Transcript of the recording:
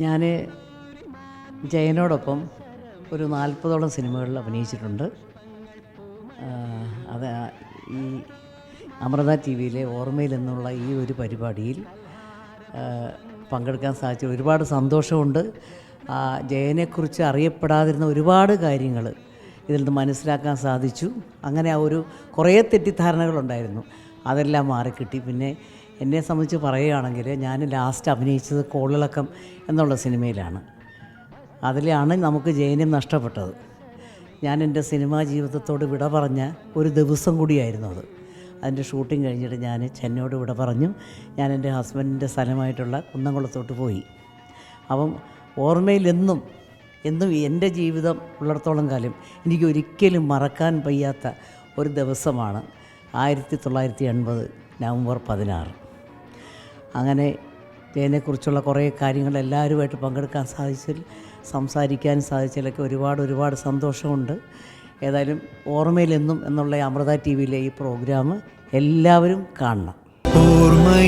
ഞാൻ ജയനോടൊപ്പം ഒരു നാൽപ്പതോളം സിനിമകളിൽ അഭിനയിച്ചിട്ടുണ്ട്. അത് ഈ അമൃത ടി വിയിലെ ഓർമ്മയിൽ എന്നുള്ള ഈ ഒരു പരിപാടിയിൽ പങ്കെടുക്കാൻ സാധിച്ചു ഒരുപാട് സന്തോഷമുണ്ട്. ജയനെക്കുറിച്ച് അറിയപ്പെടാതിരുന്ന ഒരുപാട് കാര്യങ്ങൾ ഇതിൽ നിന്ന് മനസ്സിലാക്കാൻ സാധിച്ചു. അങ്ങനെ ആ ഒരു കുറേ തെറ്റിദ്ധാരണകളുണ്ടായിരുന്നു. അതെല്ലാം മാറിക്കിട്ടി. പിന്നെ എന്നെ സംബന്ധിച്ച് പറയുകയാണെങ്കിൽ ഞാൻ ലാസ്റ്റ് അഭിനയിച്ചത് കോളിളക്കം എന്നുള്ള സിനിമയിലാണ്. അതിലാണ് നമുക്ക് ജയനം നഷ്ടപ്പെട്ടത്. ഞാൻ എന്റെ സിനിമാ ജീവിതത്തോട് വിട പറഞ്ഞ ഒരു ദിവസം കൂടിയായിരുന്നു അത്. അതിന്റെ ഷൂട്ടിംഗ് കഴിഞ്ഞിട്ട് ഞാൻ ചെന്നൈയോട് വിട പറഞ്ഞു. ഞാൻ എന്റെ ഹസ്ബൻഡിന്റെ സ്ഥലമായിട്ടുള്ള കുന്നംകുളത്തോട്ട് പോയി. അപ്പം ഓർമ്മയിൽ എന്നും എന്നും എന്റെ ജീവിതം ഉള്ളിടത്തോളം കാലം എനിക്ക് ഒരിക്കലും മറക്കാൻ വയ്യാത്ത ഒരു ദിവസമാണ് ആയിരത്തി തൊള്ളായിരത്തി എൺപത് നവംബർ പതിനാറ്. അങ്ങനെ തേനെക്കുറിച്ചുള്ള കുറേ കാര്യങ്ങൾ എല്ലാവരുമായിട്ട് പങ്കെടുക്കാൻ സാധിച്ചതിൽ സംസാരിക്കാൻ സാധിച്ചതിലൊക്കെ ഒരുപാട് ഒരുപാട് സന്തോഷമുണ്ട്. ഏതായാലും ഓർമ്മയിലെന്നും എന്നുള്ള അമൃത ടി വിയിലെ ഈ പ്രോഗ്രാം എല്ലാവരും കാണണം. ഓർമ്മ